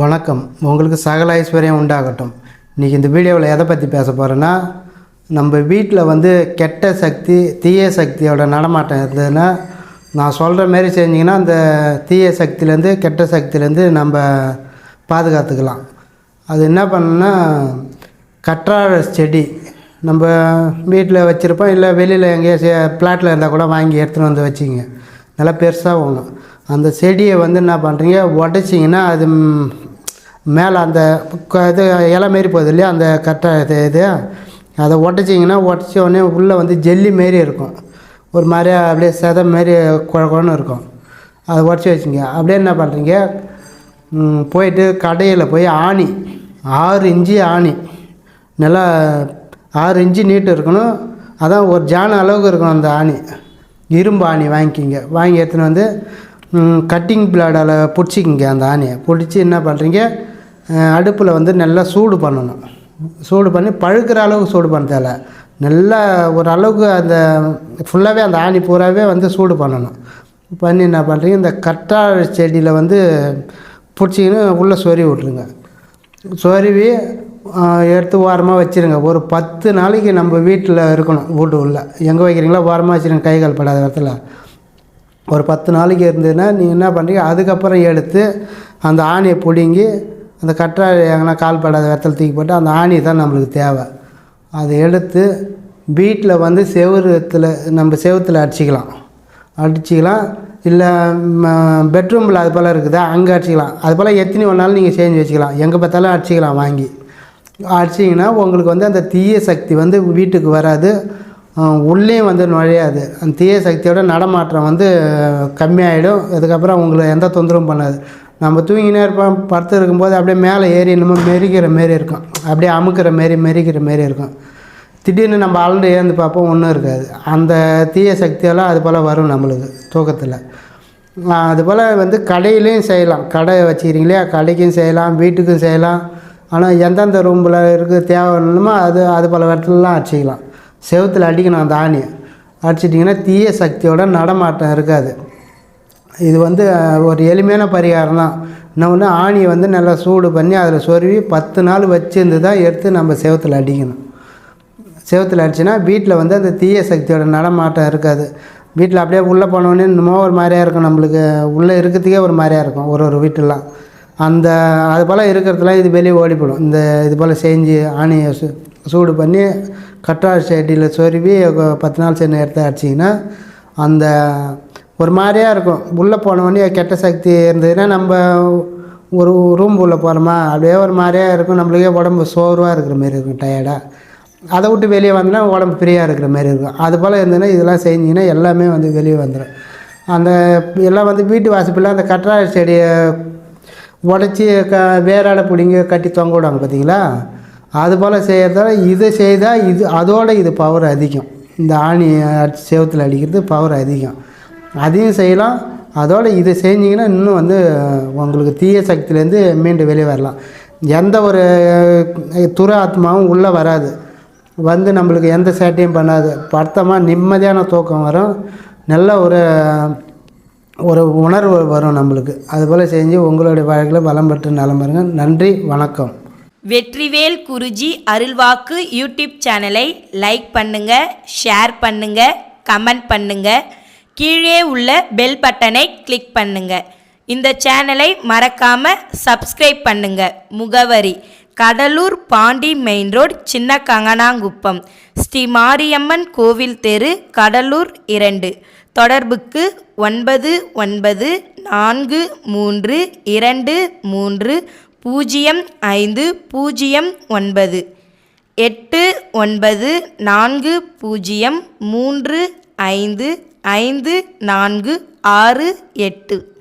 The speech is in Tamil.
வணக்கம். உங்களுக்கு சகல ஐஸ்வர்யம் உண்டாகட்டும். இன்றைக்கி இந்த வீடியோவில் எதை பற்றி பேச போகிறேன்னா நம்ம வீட்டில் வந்து கெட்ட சக்தி தீய சக்தியோட நடமாட்டம் இருந்ததுன்னா நான் சொல்கிற மாரி செஞ்சிங்கன்னா அந்த தீய சக்தியிலேருந்து கெட்ட சக்தியிலேருந்து நம்ம பாதுகாத்துக்கலாம். அது என்ன பண்ணணும்னா கற்றாழை செடி நம்ம வீட்டில் வச்சுருப்போம். இல்லை வெளியில் எங்கேயாச்சும் பிளாட்டில் இருந்தால் கூட வாங்கி எடுத்துகிட்டு வந்து வச்சுங்க நல்லா பெருசாக ஒன்று அந்த செடியை வந்து என்ன பண்ணுறீங்க உடச்சிங்கன்னா அது மேலே அந்த இது இலை மாரி போகுது இல்லையா அந்த கரெக்டாக இது இது அதை உடச்சிங்கன்னா உடச்ச உடனே உள்ளே வந்து ஜெல்லி மாரி இருக்கும். ஒரு மாதிரியா அப்படியே செதை மாரி குழகுழன்னு இருக்கும். அதை உடச்சி வச்சுங்க. அப்படியே என்ன பண்ணுறீங்க? போயிட்டு கடையில் போய் ஆணி ஆறு இன்ச்சு ஆணி நல்லா ஆறு இன்ச்சு நீட்டு இருக்கணும். அதான் ஒரு ஜான அளவுக்கு இருக்கணும் அந்த ஆணி. இரும்பு ஆணி வாங்கிக்கிங்க. வாங்கி எடுத்துன்னு வந்து கட்டிங் பிளாடால் பிடிச்சிக்கிங்க அந்த ஆணியை. பிடிச்சி என்ன பண்ணுறீங்க? அடுப்பில் வந்து நல்லா சூடு பண்ணணும். சூடு பண்ணி பழுக்கிற அளவுக்கு சூடு பண்ண தேவை நல்லா ஒரு அளவுக்கு அந்த ஃபுல்லாகவே அந்த ஆணி பூராவே வந்து சூடு பண்ணணும். பண்ணி என்ன பண்ணுறீங்க இந்த கற்றாழை செடியில் வந்து பிடிச்சிக்கின்னு உள்ளே சொறி விட்ருங்க. சொருவி எடுத்து ஓரமாக வச்சுருங்க. ஒரு பத்து நாளைக்கு நம்ம வீட்டில் இருக்கணும் வீட்டு உள்ளே. எங்கே வைக்கிறீங்களோ ஓரமாக வச்சுருங்க கை கால் படாத இடத்துல. ஒரு பத்து நாளைக்கு இருந்ததுன்னா நீங்கள் என்ன பண்ணுறீங்க அதுக்கப்புறம் எடுத்து அந்த ஆணியை பிடுங்கி அந்த கற்றாழை எங்கன்னா கால் படாத வெத்தல் தூக்கி போட்டு அந்த ஆணி தான் நம்மளுக்கு தேவை. அதை எடுத்து வீட்டில் வந்து செவரத்தில் நம்ம செவத்தில் அடிச்சிக்கலாம். அடிச்சிக்கலாம். இல்லை பெட்ரூமில் அது போல் இருக்குதா? அங்கே அடிச்சிக்கலாம். அது போல் எத்தனை ஒன்றாலும் நீங்கள் செஞ்சு வச்சுக்கலாம். எங்கே பார்த்தாலும் அடிச்சிக்கலாம் வாங்கி. அடிச்சிங்கன்னா உங்களுக்கு வந்து அந்த தீய சக்தி வந்து வீட்டுக்கு வராது. உள்ளேயும் வந்து நுழையாது. அந்த தீய சக்தியோட நடமாற்றம் வந்து கம்மியாயிடும். அதுக்கப்புறம் உங்களை எந்த தொந்தரவும் பண்ணாது. நம்ம தூங்கினே இருப்போம் படுத்து இருக்கும்போது அப்படியே மேலே ஏறி என்னமோ மெரிக்கிற மாரி இருக்கும். அப்படியே அமுக்கிற மாரி மெரிக்கிற மாரி இருக்கும். திடீர்னு நம்ம அலண்டு ஏந்து பார்ப்போம் ஒன்றும் இருக்காது. அந்த தீய சக்தியெல்லாம் அது போல் வரும் நம்மளுக்கு தூக்கத்தில். அதுபோல் வந்து கடையிலையும் செய்யலாம். கடை வச்சுக்கிறீங்களே கடைக்கும் செய்யலாம் வீட்டுக்கும் செய்யலாம். ஆனால் எந்தெந்த ரூமில் இருக்குது தேவைன்னுமோ அது அது பல இடத்துலலாம் அடிச்சிக்கலாம். செவத்தில் அடிக்கணும் அந்த ஆணியை. அடிச்சிட்டிங்கன்னா தீய சக்தியோட நடமாட்டம் இருக்காது. இது வந்து ஒரு எளிமையான பரிகாரம் தான். இன்னொன்று ஆணியை வந்து நல்லா சூடு பண்ணி அதில் சொருவி பத்து நாள் வச்சிருந்து தான் எடுத்து நம்ம செவத்தில் அடிக்கணும். செவத்தில் அடிச்சுன்னா வீட்டில் வந்து அந்த தீய சக்தியோட நடமாட்டம் இருக்காது. வீட்டில் அப்படியே உள்ளே போனோடனே இன்னமும் ஒரு மாதிரியா இருக்கும் நம்மளுக்கு. உள்ளே இருக்கிறதுக்கே ஒரு மாதிரியா இருக்கும் ஒரு ஒரு வீட்டெல்லாம் அந்த அது போல் இருக்கிறதுலாம் இது வெளியே ஓடிப்படும். இந்த இது போல் செஞ்சு ஆணியை சூ சூடு பண்ணி கற்றாழை செடியில் சொருவி பத்து நாள் சென்று எடுத்து அடிச்சிங்கன்னா அந்த ஒரு மாதிரியா இருக்கும். உள்ளே போனவொடனே கெட்ட சக்தி இருந்ததுன்னா நம்ம ஒரு ரூம் உள்ளே போகிறோமா அப்படியே ஒரு மாதிரியா இருக்கும். நம்மளுக்கே உடம்பு சோர்வாக இருக்கிற மாதிரி இருக்கும் டயர்டாக அதை விட்டு வெளியே வந்தோன்னா உடம்பு ஃப்ரீயாக இருக்கிற மாதிரி இருக்கும். அது போல் இருந்ததுன்னா இதெல்லாம் செஞ்சிங்கன்னா எல்லாமே வந்து வெளியே வந்துடும் அந்த எல்லாம் வந்து வீட்டு வாசப்பில் அந்த கற்றாழை செடியை உடச்சி க வேறாட பிடிங்க கட்டி தொங்க விடுவாங்க பார்த்தீங்களா? அது போல் செய்கிறதால இதை செய்தால் இது அதோட இது பவர் அதிகம். இந்த ஆணி அடிச்சு செவத்தில் அடிக்கிறது பவர் அதிகம். அதையும் செய்யலாம். அதோடு இதை செஞ்சிங்கன்னா இன்னும் வந்து உங்களுக்கு தீய சக்தியிலேருந்து மீண்டு வெளியே வரலாம். எந்த ஒரு அஹ், துர ஆத்மாவும் உள்ளே வராது. வந்து நம்மளுக்கு எந்த சேட்டையும் பண்ணாது. படுத்தமாக நிம்மதியான தூக்கம் வரும். நல்ல ஒரு ஒரு உணர்வு வரும் நம்மளுக்கு. அதுபோல் செஞ்சு உங்களுடைய வாழ்க்கையில் வளம் பெற்று நலம் பெறுங்க நன்றி வணக்கம். வெற்றிவேல் குருஜி அருள்வாக்கு யூடியூப் சேனலை லைக் பண்ணுங்கள் ஷேர் பண்ணுங்கள் கமெண்ட் பண்ணுங்கள் கீழே உள்ள பெல் பட்டனை கிளிக் பண்ணுங்க. இந்த சேனலை மறக்காம சப்ஸ்கிரைப் பண்ணுங்க. முகவரி கடலூர் பாண்டி மெயின் ரோட் சின்ன கங்கனாங்குப்பம் ஸ்ரீ மாரியம்மன் கோவில் தெரு கடலூர் இரண்டு. தொடர்புக்கு ஒன்பது ஒன்பது நான்கு மூன்று இரண்டு மூன்று பூஜ்ஜியம் ஐந்து பூஜ்ஜியம் ஒன்பது. எட்டு ஒன்பது நான்கு பூஜ்ஜியம் மூன்று ஐந்து ஐந்து நான்கு ஆறு எட்டு.